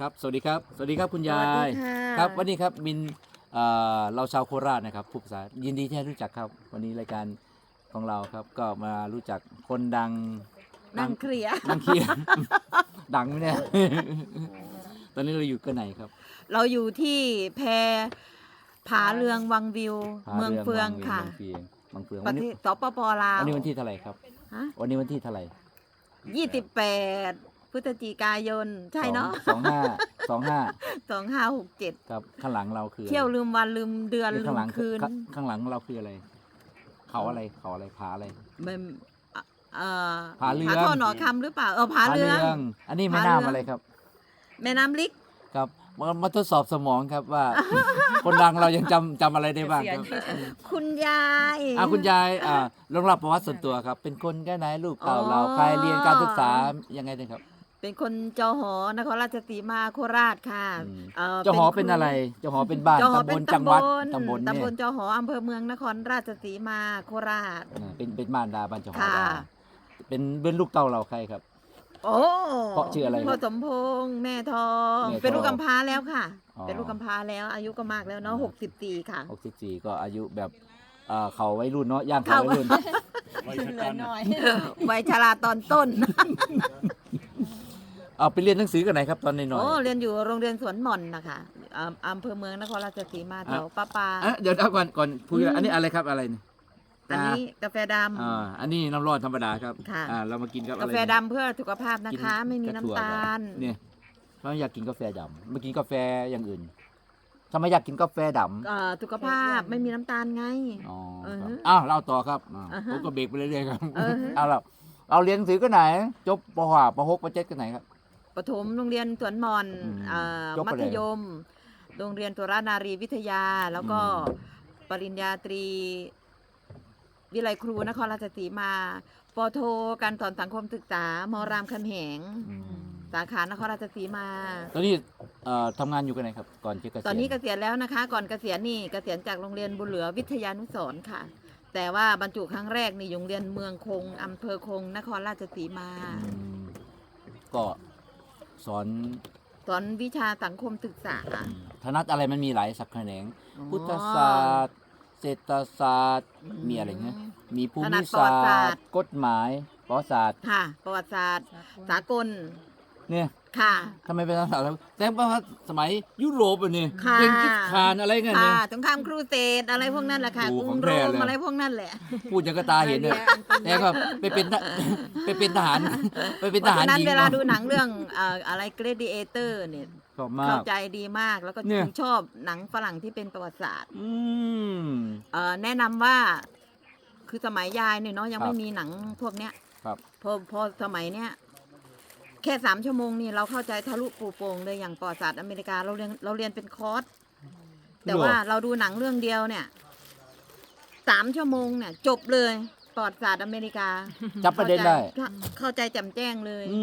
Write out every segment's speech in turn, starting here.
ครับ สวัสดีครับ สวัสดีครับคุณยาสวัสยดีค่ะ ครับ วันนี้ครับมินเอ่อเราชาวโคราชนะครับผู้ภาษายินดีที่ได้รู้จักครับ วันนี้รายการของเราครับ ก็มารู้จักคนดังนั่งเคลียร์นั่งเคลียร์ดังไหมเนี่ย ตอนนี้เราอยู่กันไหนครับ เราอยู่ที่แพผาเรืองวังวิวผาเมืองเฟืองวัค่ะเมืองเฟืองเมืองเฟืองปวัระนเทนี้ศสปปลาววันนี้วันที่เท่าไหร่ครับ ฮะวันนี้วันที่เท่าไหร่ยี่สิบแปดพ ฤศจิกายน ใช่เนาะสองห้าสองห้าสองห้าหกเจ็ดครับข้างหลังเราคืออะไรเที่ยวลืมวันลืมเดือนนี่ลืข้างมหลังคืนข้างข้างหลังเราคืออะไร เขาอะไรเขาอะไรผาอะไร มันเอ่อผาเรือง ผาท่อหนอคำหรือเปล่าเออผาเรือง อันนี้แม่ผาเรืองน้ำอะไรครับ แม่น้ำลิก ครับมามาทดสอบสมองครับว่า คนดังเรายังจำจำอะไรได้บ้างครับคุณยายอ่าคุณยายอ่าลองรับประวัติส่วนตัวครับ เป็นคนแค่ไหนลูกเต่าอ๋อเราใครเรียนการศึกษายังไงเนี่ยครับ เป็นคนจอหอนครราชสีมาโคราชค่ะอืมอ่อเจ้าหอเป็นคอะไรเจ้าหอเป็นบ้านจอหอตำบเป็ลนจังหวัดตำบลตำบลตำบลเนี่ยจอหออำเภอเมืองนครราชสีมาโคราช อ่าเป็นเป็นบ้านดาบ้านเจ้าหอค่ะ ดาเป็นเป็นลูกเต่าเราใครครับ โอ้เพราะชื่ออะไรครับพ่อสมพงษ์แม่ทอง แม่ทองเป็นลูกกำพร้าแล้วค่ะ อ๋อ เป็นลูกกำพร้าแล้ว อายุก็มากแล้วเนาะอ๋อหกสิบสี่ค่ะ 64ก็อายุแบบเอ่อเขาวัยรุ่นเนาะย่างเขาวัยรุ่นเหลือน้อย วัยชราตอนต้น เอาไปเรียนหนังสือกันไหนครับตอนน้อยโอ้เรียนอยู่โรงเรียนสวนหม่อนนะคะอ่าอำเภอเมืองนครราชสีมาแถวป้าปาๆอะเดี๋ยวเอาก่อนก่อนพูดอืม อันนี้อะไรครับอะไรเนี่ยอันนี้กาแฟด อ่าอันนี้น้ำร้อนธรรมดาครับค่ะ อ่าเรามากินกับำอะกาไรแฟเนี่ยดำเพื่อสุขภาพนะคะ ไม่มีกระน้ำถั่วตาลเนี่ยเราอยากกินกาแฟดำมากินกาแฟอย่างอื่นทำไมอยากกินกาแฟดำเอ่อสุขภาพไม่มีน้ำตาลไง อ๋ออือครับฮึอ้าวเล่าต่อครับอ่าอ่าฮะผมก็เบรกไปเรื่อยๆครับอือฮึ เอาเราเราเรียนหนังสือกันไหน จบปห้าปหกปเจ็ดกันไหนครับ ประถมโรงเรียนสวนหมอนอืมเอ่อจบไปมัเลยธยม โรงเรียนตุรานารีวิทยา แล้วก็อืมปริญญาตรี วิไลครูนครราชสีมาปอโทการสอนสังคมศึกษามรามคำแหง อืมสาขานครราชสีมา ตอนนี้เอ่อทำงานอยู่กันไหนครับ ก่อนจะเกษียณตอนนี้เกษียณแล้วนะคะ ก่อนเกษียณนี่เกษียณจากโรงเรียนบุญเหลือวิทยานุสรณ์ค่ะ แต่ว่าบรรจุครั้งแรกนี่อยู่โรงเรียนเมืองคงอำเภอคง นครราชสีมา อืมก็ สอนสอนวิชาสังคมศึกษาธนัดอะไรมันมีหลายสักแขนงอ๋อพุทธศาสตร์ เศรษฐศาสตร์ มีอะไรเงี้ยมีภูถนัมิดประวัศาติศาสสตตร์ ร์ กฎหมายประวัติศาสตร์ ค่ะ ประวัติศาสตร์ สากล เนี่ยค่ะ ทำไมเป็นภาษาแต่ว่าสมัยยุโรปอะเนี่ยค่ะ เก่งกิดคานอะไรเงี้ยค่ะเนี่ยสงครามครูเสดอะไรพวกนั้นแหละค่ะโอ้กรุของงแท้โรมเลย อะไรพวกนั้นแหละพูดอย่างกระตาเห็นเนี่ยแต่ก็ไปเป็นทหไปเป็นทหาร ไปเป็นเพทราะหารฉะนั้นหญิงเวลาเนาะดูหนังเรื่องเอ่ออะไร Gladiator เนี่ย ชอบมาเข้าก ใจดีมากแล้วก็เนี่ย ถึงชอบหนังฝรั่งที่เป็นประวัติศาสตร์อืม เอ่อแนะนำว่าคือสมัยยายเนี่ยเนาะยังครับไม่มีหนังพวกเนี้ยครับ พอพอสมัยเนี้ย แค่สามชั่วโมงนี่เราเข้าใจทะลุปูโป่งเลยอย่างประวัติศาสตร์อเมริกาเราเรียนเราเรียนเป็นคอร์สแต่ว่าเราดูหนังเรื่องเดียวเนี่ยสามชั่วโมงเนี่ย จบเลยประวัติศาสตร์อเมริกาจับประเด็นได้เข้าใจเข้าใจแจ่มแจ้งเลย อื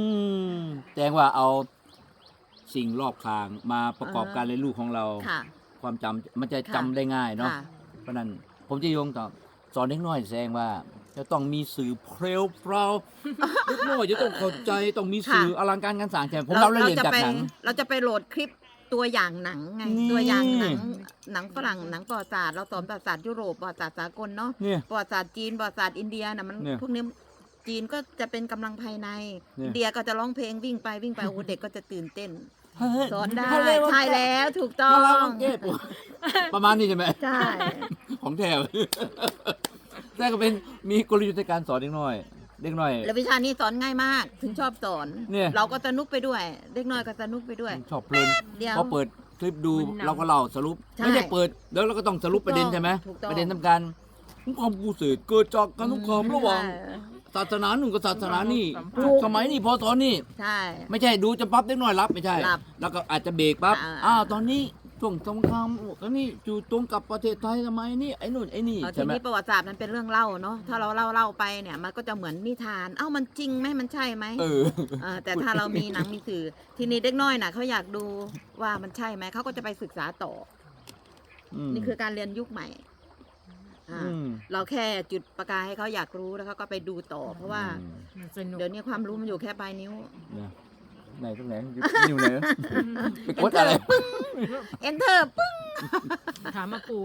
มแจ้งว่าเอาสิ่งรอบข้างมาประกอบอ่าฮะการเรียนรู้ของเราค่ะความจำมันจะค่ะจำได้ง่ายเนาะค่ะเพราะนั้นผมจะโยงต่อสอนเด็กน้อยแสดงว่า จะต้องมีสื่อเพลวเพลาเด็กน้อยจะต้องเข้าใจต้องมีสื่ออลังการงานสร้างแต่ผมเราเรียนจะจากไปหนังเราจะไปโหลดคลิปตัวอย่างหนังไงนี่ตัวอย่างหนังหนังฝรั่งหนังประวัติศาสตร์เราสอนประวัติศาสตร์ยุโรปประวัติศาสตร์สากลเนาะเนี่ยประวัติศาสตร์จีนประวัติศาสตร์อินเดียนะมันเนี่ยพวกนี้จีนก็จะเป็นกำลังภายในเนี่ยอินเดียก็จะร้องเพลงวิ่งไปวิ่งไปโอ้โหเด็กก็จะตื่นเต้นเฮ้ยสอนได้เฮ้ยใช่แล้วถูกต้อน่ารักงมากเก็บประมาณนี้ใช่ไหมใช่ของแท้ แต่ก็เป็นมีกลยุทธ์ในการสอนเด็กน้อย เด็กน้อย แล้ววิชานี้สอนง่ายมาก ถึงชอบสอน เนี่ย เราก็สนุกไปด้วย เด็กน้อยก็สนุกไปด้วย ชอบเพลินเดี๋ยวพอเปิดคลิปดูมันนำเราก็เล่าสรุปใช่ไม่ใช่เปิดแล้วเราก็ต้องสรุปถูกต้องประเด็นใช่ไหมถูกต้อง ประเด็นสำคัญสงครามกูเสดเกิดจากการสงครามระหว่างใช่ศาสนาหนึ่งกับศาสนานี่ถูก สมัยนี้พอตอนนี้ใช่ ไม่ใช่ดูจะปั๊บเล็กน้อยรับไม่ใช่รับแล้วก็อาจจะเบรกปั๊บอ่า อ้าวตอนนี้ ช่วงสงครามตอนนี้อยู่ตรงกับประเทศไทยทำไมนี่ไอ้นู่นไอ้นี่เออทีใช่ไหมนี้ประวัติศาสตร์มันเป็นเรื่องเล่าเนาะถ้าเราเล่าเล่าไปเนี่ยมันก็จะเหมือนนิทาน เอ้ามันจริงไหมมันใช่ไหมเออ เออแต่ถ้าเรามีหนังมีสื่อ ทีนี้เด็กน้อยน่ะเขาอยากดูว่ามันใช่ไหมเขาก็จะไปศึกษาต่อมนี่คือการเรียนยุคใหม่อ่ามเราแค่จุดประกายให้เขาอยากรู้แล้วเขาก็ไปดูต่อ เพราะว่าอืมสนุก เดี๋ยวนี้ความรู้มันอยู่แค่ปลายนิ้ว นะ ไหนตรงไหนอยู่ไหนไปกดอะไร enter ปึ๊งถามมาปู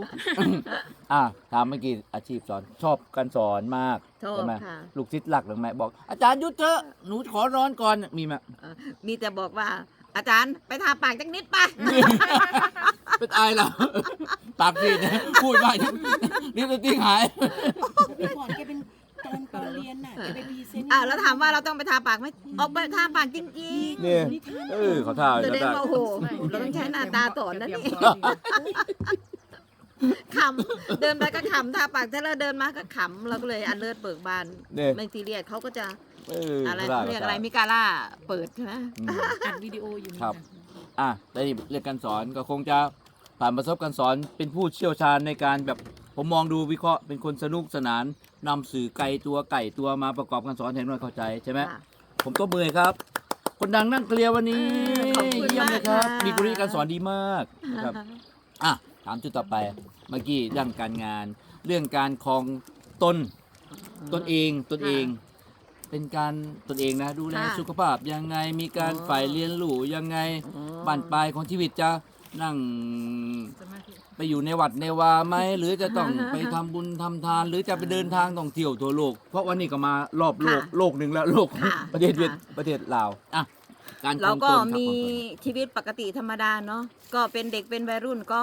อะถามเมื่อกี้อาชีพสอน ชอบการสอนมากชอบใช่ไหมค่ะ ลูกศิษย์หลักหรือไม่บอก อาจารย์หยุดเถอะหนูขอนอนก่อนมีไหมเอ่อมีแต่บอกว่า อาจารย์ไปทาปากจักนิดไปเป็นอายเหรอปากดีนะพูดมากนี่ตัวจริงหายเมื่อก่อนแกเป็นตอนต อนเรียนน่ะแกไปพรีเซนต์อ่าแล้วถามว่าเราต้องไปทาปากไหมออกไปทาปากจริงเนี่ยนิทานเออเขาท่าๆแสเขาดงท่าว่าโอ้โหเราต้องใช้หน้าตาสอนนะนี่ขำเดินไปก็ขำทาปากถ้าเราเดินมาก็ขำเราก็เลยอันเลิศเบิกบานเนี่ยไม่ซีเรียสเขาก็จะเอออะไรเขาท่าเขาเรียกอะไรมิกาล่าเปิดใช่ไหมอืม อัดวิดีโออยู่นี่ครับ นะ อะแต่นี่เรื่องการสอนก็คงจะผ่านประสบการณ์สอนเป็นผู้เชี่ยวชาญในการแบบ ผมมองดูวิเคราะห์เป็นคนสนุกสนานนำสื่อไก่ตัวไก่ตัวมาประกอบการสอนให้น้อยเข้าใจใช่ไหม ค่ะ ผมตัวเมือครับ คนดังนั่งเคลียร์วันนี้ขอบคุณเยี่ยมเลยครับ มากค่ะ มีบริการสอนดีมากนะครับ อะ ถามจุดต่อไป เมื่อกี้เรื่องการงาน เรื่องการคลองตน ตนเองตนเอง เป็นการตนเองนะ ดูแลค่ะสุขภาพยังไงมีการอ๋อ ฝ่ายเรียนรู้ยังไง อ๋อบ้านปลายของชีวิตจะนั่งสมาธิ ไปอยู่ในวัดในวาไหมหรือจะต้องไปทำบุญทำทาน หรือจะไปเดินทางท่องเที่ยวทั่วโลก เพราะวันนี้ก็มารอบโลกค่ะโลกหนึ่งแล้วโลกค่ะประเทศเวียดค่ะ ประเทศลาวอะการคเรางก็ตนครับมีคงตนชีวิตปกติธรรมดาเนาะก็เป็นเด็กเป็นวัยรุ่นก็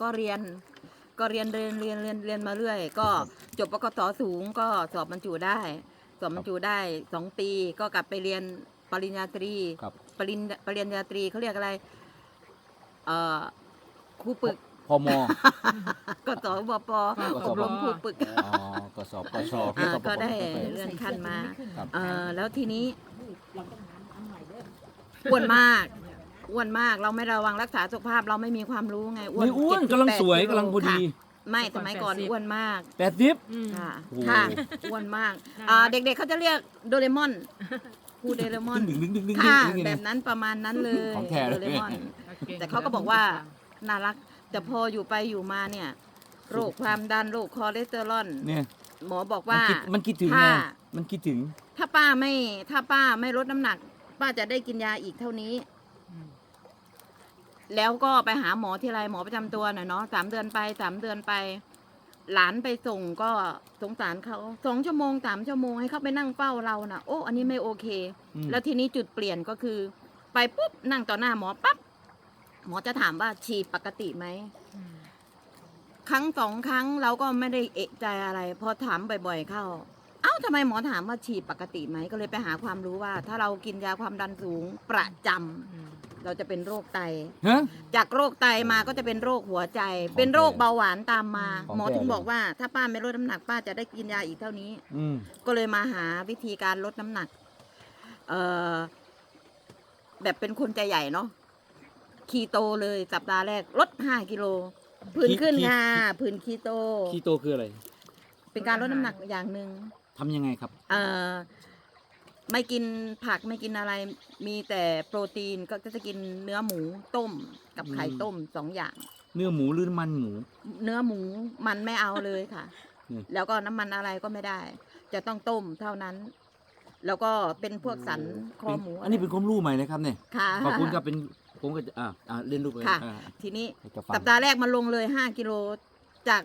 ก็เรียน ก็เรียนเรียนเรียนเรียนเรียนมาเรื่อย ก็จบปกตสูงก็สอบบรรจุได้ สอบบรรจุได้สองปี ก็กลับไปเรียนปริญญาตรี ครับ ปริญปริญญาตรีเขาเรียกอะไร เอ่อครูปึก พม กสบปกสบอบรมครูปึกอ๋อกสปชอ่าปปก็ได้ปเลื่อนขั้นมาครับเอ่อแล้วทีนี้อ้วนมากอ้วนมากเราไม่ระวังรักษาสุขภาพเราไม่มีความรู้ไงอ้วนไม่อ้วน7-8กำลังสวยกิโกำลังพอดีค่ะไม่สมัยก่อนอ้วนมาก แปดสิบอืมค่ะโอ้โห ค่ะอ้วนมากน่ารักอ่าเด็กๆเขาจะเรียกโดเรมอนครูโดเรมอน ดึงดึงดึงดึงค่ะดึงดึงแบบนั้นประมาณนั้นเลยของแท้เลย โดเรมอนก่งแต่เขาก็บอกว่า น่ารัก แต่พออยู่ไปอยู่มาเนี่ย โรคความดันโรคคอเลสเตอรอลเนี่ยหมอบอกมันว่าคิดมันคิดถึงถ้าไงมันคิดถึง ถ้าป้าไม่ ถ้าป้าไม่ลดน้ำหนัก ป้าจะได้กินยาอีกเท่านี้อืมแล้วก็ไปหาหมอที่ไรหมอประจำตัวน่ะเนาะสามเดือนไปสามเดือนไป หลานไปส่งก็สงสารเขาสองชั่วโมงสามชั่วโมงให้เขาไปนั่งเฝ้าเราน่ะ โอ้ อันนี้ไม่โอเค อืม แล้วทีนี้จุดเปลี่ยนก็คือ ไปปุ๊บนั่งต่อหน้าหมอปั๊บ หมอจะถามว่าฉีดปกติไหมอืมครั้งสองครั้งเราก็ไม่ได้เอะใจอะไร พอถามบ่อย ๆ เข้า เอ้าทำไมหมอถามว่าฉีดปกติไหมก็เลยไปหาความรู้ว่า ถ้าเรากินยาความดันสูงประจำอืมเราจะเป็นโรคไต ฮะ จากโรคไตมาก็จะเป็นโรคหัวใจ เป็นโรคเบาหวานตามมา ของหมอแท้ถึงเลยบอกว่า ถ้าป้าไม่ลดน้ำหนักป้าจะได้กินยาอีกเท่านี้ อืม ก็เลยมาหาวิธีการลดน้ำหนัก เอ่อ แบบเป็นคนใจใหญ่เนาะ คีโตเลยสัปดาห์แรกลดห้ากิโลผื่นขึ้นคี ค่ะผื่นคีโต คีโตคืออะไรเป็นการลดน้ำหนักอย่างหนึ่งทำยังไงครับ เอ่อไม่กินผักไม่กินอะไร มีแต่โปรตีนก็จะกินเนื้อหมูต้มกับไข่อืมต้มสองอย่าง เนื้อหมูหรือมันหมู เนื้อหมูมันไม่เอาเลยค่ะ อืม แล้วก็น้ำมันอะไรก็ไม่ได้ จะต้องต้มเท่านั้น แล้วก็เป็นพวกสันคอหมูอันนี้เป็นความรู้ใหม่เลยครับเนี่ย ค่ะขอบคุณครับเป็น ผมก็จะอ่าอ่าเล่นรูปเลยค่ะ อ่าทีนี้ให้จะฟังสัปดาห์แรกมันลงเลยห้ากิโลจาก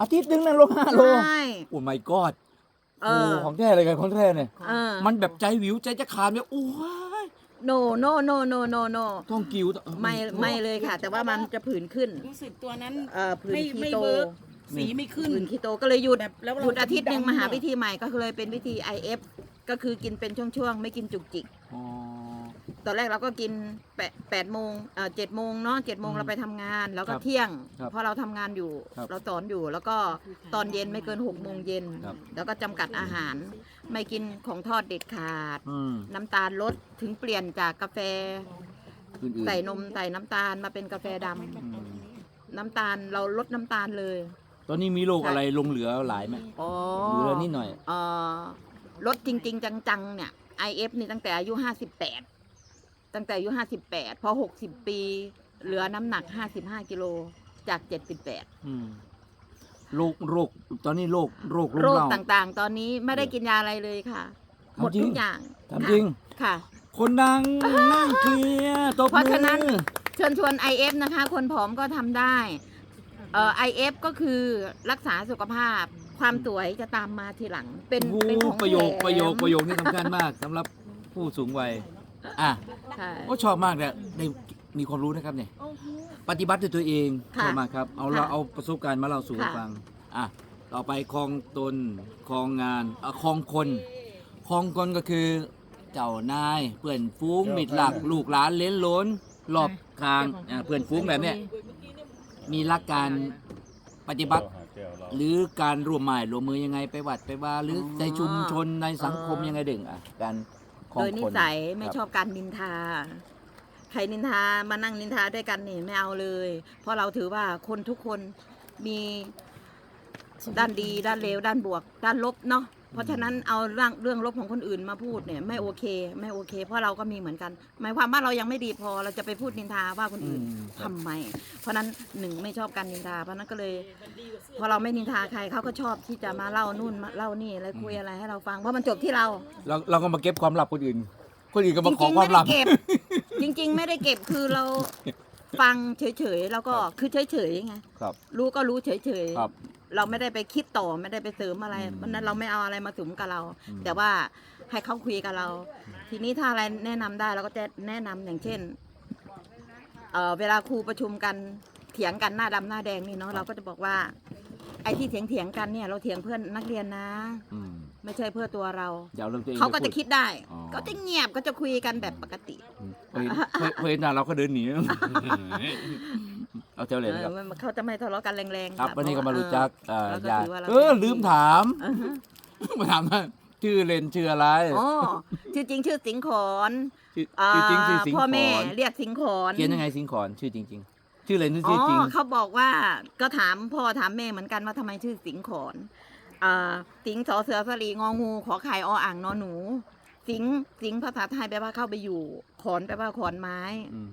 อาทิตย์หนึงนะลงห้าโลใช่โอ้ my god เอโอ้อของแท้เลยกันของแท้เนี่ย เออมันแบบใจวิวใจจะขาดเนี่ยโอ้ย no no no no no no ต้องกิ้วไม่ไม่เลยค่ะ แต่ว่ามันจะผื่นขึ้นรู้สึกตัวนั้น เอ่อผื่นไม่คีไม่โตเวิร์กสีไม่ขึ้นผื่นคีโตก็เลยหยุด แบบแล้วหเรายุดอาทิตย์หนึ่งดำมาหาอะวิธีใหม่ก็คือเลยเป็นวิธี IF ก็คือกินเป็นช่วงๆ ไม่กินจุกจิก อ๋อ ตอนแรกเราก็กินแปดแปดโมงเอ่อเจ็ดโมงเนาะเจ็ดโมงอืมเราไปทำงาน แล้วก็ครับเที่ยงครับเพราะเราทำงานอยู่ ครับเราสอนอยู่ แล้วก็ตอนเย็นไม่เกินหกโมงเย็น ครับ แล้วก็จำกัดอาหาร ไม่กินของทอดเด็ดขาด อืมน้ำตาลลดถึงเปลี่ยนจากกาแฟอื่นๆ ใส่นมใส่น้ำตาลมาเป็นกาแฟดำอืม น้ำตาลเราลดน้ำตาลเลย ตอนนี้มีโรคอะไรลงเหลือหลายไหมอ๋อ เหลือนิดหน่อย เอ่อลดจริง ๆ จัง ๆ เนี่ย IF นี่ตั้งแต่อายุห้าสิบแปด ตั้งแต่อายุห้าสิบแปดพอหกสิบปี เหลือน้ำหนักห้าสิบห้ากิโลจากเจ็ดสิบแปดอืมโรคโรคตอนนี้โรคโรคโรคเล่าต่างๆ ตอนนี้ไม่ได้กินยาอะไรเลยค่ะ หมดจริง ทุกอย่างถามจริง ค่ะ คนดังนั่งเคลียร์ตบเพราะมือฉะนั้นเชิญชวน IF นะคะ คนผอมก็ทำได้เอ่อ IF ก็คือรักษาสุขภาพ ความสวยจะตามมาทีหลัง เป็นโอ้เป็นโหของประโยคแถมประโยคประโยคนี้สำคัญมากสำหรับผู้สูงวัย อะใช่โอ้ชอบมากเลยได้มีความรู้นะครับเนี่ย ปฏิบัติด้วยตัวเองค่ะชอบมากครับ เอาเราค่ะเอาประสบการณ์มาเล่าสู่กันค่ะ ฟัง อะ ต่อไปคลองตนคลองงานอะคลองคนคลองคนก็คือ เจ้านายเพื่อนฟุ้งมิตรหลัก ลูกหลานเล้นล้นรอบทางอะเพื่อนฟุ้งแบบเนี้ยมีหลักการปฏิบัติ หรือการร่วมหมายร่วมมือยังไงไปวัดไปว่าหรือในชุมชนในสังคมยังไงดึงอะการ คลอโดยนิคนสัยไม่ชอบการนินทา ใครนินทามานั่งนินทาด้วยกันนี่ไม่เอาเลย เพราะเราถือว่าคนทุกคนมีด้านดีด้านเลวด้านบวก ด้านลบเนาะ เพราะฉะนั้นเอาเรื่องเรื่องลบของคนอื่นมาพูดเนี่ยไม่โอเค ไม่โอเค เพราะเราก็มีเหมือนกัน หมายความว่าเรายังไม่ดีพอเราจะไปพูดนินทาว่าคนอื่นอืมครับทำไม เพราะฉะนั้นหนึ่งไม่ชอบการนินทา เพราะฉะนั้นก็เลยพอเราไม่นินทาใครเขาก็ชอบที่จะมาเล่านู่นมาเล่านี่อะไรคุยอะไรให้เราฟังเพราะมันจบที่เรา เราเราก็มาเก็บความลับคนอื่น คนอื่นก็จมาขอริงๆควาไม่มได้ลับเก็บจริง ๆ ไม่ได้เก็บคือเราฟังเฉยๆแล้วก็คือเฉยๆไงครับรู้ก็รู้เฉยครับๆ เราไม่ได้ไปคิดต่อไม่ได้ไปเสริมอะไรอืมเพราะฉะนั้นเราไม่เอาอะไรมาสุมกับเราอืมแต่ว่าให้เขาคุยกับเรา ทีนี้ถ้าอะไรแนะนำได้เราก็จะแนะนำอย่างเช่นเอ่อเวลาครูประชุมกันเถียงกันหน้าดำหน้าแดงนี่เนาะเราก็จะบอกว่า ไอ้ที่เถียงเถียงๆกันเนี่ยเราเถียงเพื่อนนักเรียนนะ อืมไม่ใช่เพื่อตัวเรา อย่าเอาเรื่องตัวเองเขาก็ไปจะพู คิดได้อ๋อ ก็จะเงียบก็จะคุยกันแบบปกติอืมเคยเคยเคยเห็นหน้าเราก็เดินหนี เอาเท่าเลยนะครับเออมันเขาจะไม่ทะเลาะกันแรงๆครับะวันนี้ก็เพมาราะรู้จักเอ่อเราก็ญาติถือว่าเราเออเป็นลืมถามอ่าฮะมาถามว่าชื่อเล่นชื่ออะไร อ๋อชื่อจริงชื่อสิงขอนชื่อชื่อจริงชื่อสิงห์พ่อแม่ขอนเรียกสิงขอนเขียนยังไงสิงห์ขอนชื่อจริง ๆ ชื่อเล่นหรืออ๋ชื่อจริงอเขาบอกว่าก็ถามพ่อถามแม่เหมือนกันว่าทำไมชื่อสิงขอนอ่าสิงสอเสือสลีงองู ขอไข่ออ่างนอหนู สิงสิงภาษาไทยแปลว่าเข้าไปอยู่ ขอนแปลว่าขอนไม้ อืม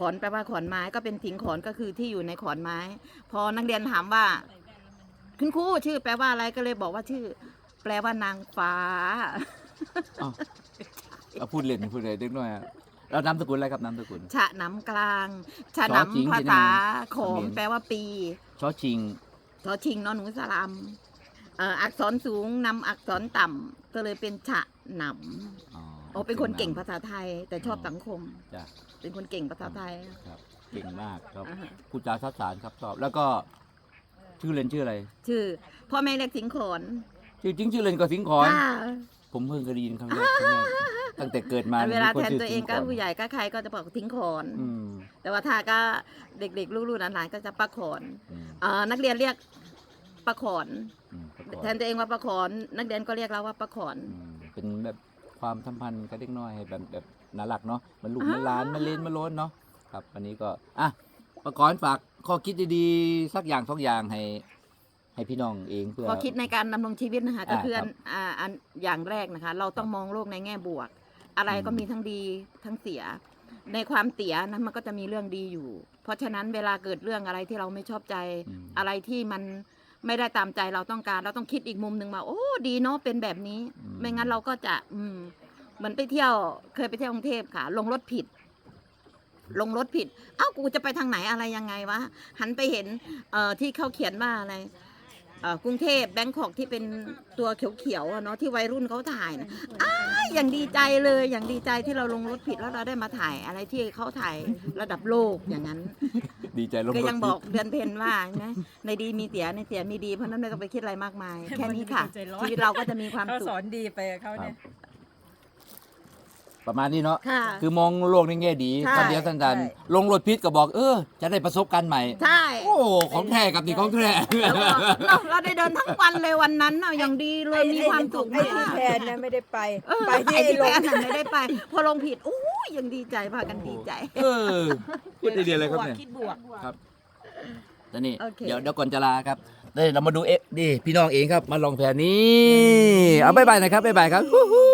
ขอนแปลว่าขอนไม้ก็เป็นสิงขอนก็คือที่อยู่ในขอนไม้ พอนักเรียนถามว่า คุณครูชื่อ แปลว่าอะไรก็เลยบอกว่าชื่อ แปลว่านางฟ้าอ้าวเอาพูดเล่นพูดเลยเล็กน้อยอะเรานามสกุลอะไรครับนามสกุล ฉะหนำกลางฉะชอจิงหนำภาษาขอเขงมรแปลว่าปีชอชิงทอชิงนอนหนูสลามเอ่ออักษรสูงนำอักษรต่ำก็เลยเป็นฉะหนำ อ๋อ โอ้เป็นคนเก่งภาษาไทย แต่ชอบสังคม จ้ะเป็นคนเก่งภาษาไทย ครับ เก่งมากครับอ่าฮะพูดจาทัดสารครับชอบ แล้วก็ชื่อเล่นชื่ออะไร ชื่อ พ่อแม่เรียกสิงขอนชื่อจริงชื่อเล่นก็สิงห์ขอน ค่ะผมเพิ่งเคยได้ยินครั้งแรกครั้งแรกตั้งแต่เกิดมาเวลามีคแทนชื่อตัวเองสิก็ขนผู้ใหญ่ก็ใครก็จะบอกสิงขอน อืมแต่ว่าถ้าก็เด็กๆ ลูกๆหลานๆก็จะปะขอนอืมเอ่อนักเรียนเรียกปะขอน อืมประกอบแทนตัวเองว่าปะขอน นักเรียนก็เรียกเราว่าปะขอน อืมเป็นแบบ ความสัมพันธ์กับเด็กน้อยให้แบบแบบน่ารักเนาะมันลูกอ่ามันหลานมันเล่นมันโล้นเนาะครับวันนี้ก็อะประกอบฝากข้อคิดดีๆสักอย่างสองอย่างให้ให้พี่น้องเองเพื่อ พอคิดในการดำรงชีวิตนะคะก็อ่าคือครัอับนอ่าอันอย่างแรกนะคะ เราต้องมองโลกในแง่บวก อะไรก็อืมมีทั้งดีทั้งเสีย ในความเสียนั้นมันก็จะมีเรื่องดีอยู่ เพราะฉะนั้นเวลาเกิดเรื่องอะไรที่เราไม่ชอบใจอืม อะไรที่มัน ไม่ได้ตามใจเราต้องการ เราต้องคิดอีกมุมหนึ่งมาโอ้ดีเนาะเป็นแบบนี้อืมไม่งั้นเราก็จะ อืมเหมือนไปเที่ยว เคยไปเที่ยวกรุงเทพค่ะ ลงรถผิด ลงรถผิด เอ้ากูจะไปทางไหนอะไรยังไงวะหันไปเห็น เอ่อที่เขาเขียนว่าอะไรเอ่อกรุงเทพแบงคอกที่เป็นตัวเขียวๆอะเนาะที่วัยรุ่นเขาถ่ายนะอ้ายอย่างดีใจเลยอย่างดีใจที่เราลงรถผิดแล้วเราได้มาถ่ายอะไรที่เขาถ่ายระดับโลกอย่างนั้น ดีใจลงก็รถยังบอกเดือนเพนว่านะในดีมีเสียในเสียมีดีเพราะฉะนั้นไม่ต้องไปคิดอะไรมากมาย แค่นี้ค่ะใจร้อนชีวิตเราก็จะมีความเขาสุสขอนดีไปกับเขาเนี่ย ประมาณนี้เนาะค่ะ คือมองโลกในแง่ดีใช่คำเดียวสั้นใช่ ๆลงรถพิษก็บอกเออ จะได้ประสบการณ์ใหม่ ใช่โอ้ของแท้กับนี่ของแท้ แล้วก็เราเราได้เดินทั้งวันเลยวันนั้นน่ะอย่างดีเลยมีความสุขไอ้มากที่แทนนะไม่ได้ไป เออไปที่ไอ้ไอ้ที่ลแฟงนน่ะไม่ได้ไป พอลงผิดโอ้ยยังดีใจพากันดีใจ เออพูดดีๆเลยครับเนี่ย คิดบวกแต่นี่โอเคเดี๋ยวเดี๋ยวก่อนจะลาครับเดี๋ยวเรามาดูเอ๊ะดิพี่น้องเองครับ มาลองแผนนี้ เอาบ๊ายบายหนะครับบ๊ายบายครับฮู้ฮู้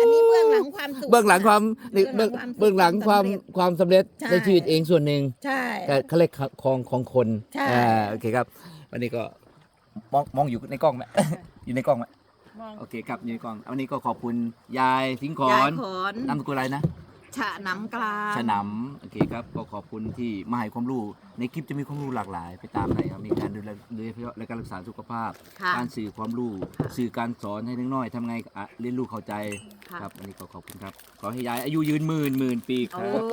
อันนี้เบื้องหลัง ความสุขเบื้องหลังความนี่เบื้องเบื้องหลังความสุขเบื้องหลังความความสำเร็จใช่ในชีวิตเองส่วนหนึ่งใช่ แต่เขาเรียกของของคนใช่ อ่าโอเคครับ วันนี้ก็มองมองอยู่ในกล้องไหม อยู่ในกล้องไหมมองโอเคครับนี่กล้องวันนี้ก็ขอบคุณยายสิงห์ขอยายนขอนนามสกุลอะไรนะ ฉะหน้ำกลางฉนำโอเคครับก็ขอบคุณที่มาให้ความรู้ในคลิปจะมีความรู้หลากหลาย ไปตามได้ครับมีการดูแลโดยเฉพาะในการรักษาสุขภาพ ค่ะการสื่อความรู้ค่ะสื่อการสอนให้น้อยๆทำไงอะเรียนรู้เข้าใจค่ะ ครับวันนี้ก็ขอบคุณครับ ขอให้ยายอายุยืนหมื่นหมื่นปีคโอ้รับ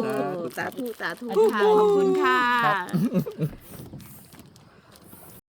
สาธุสาธุอายุค่ะยืนขอบคุณค่ะครับ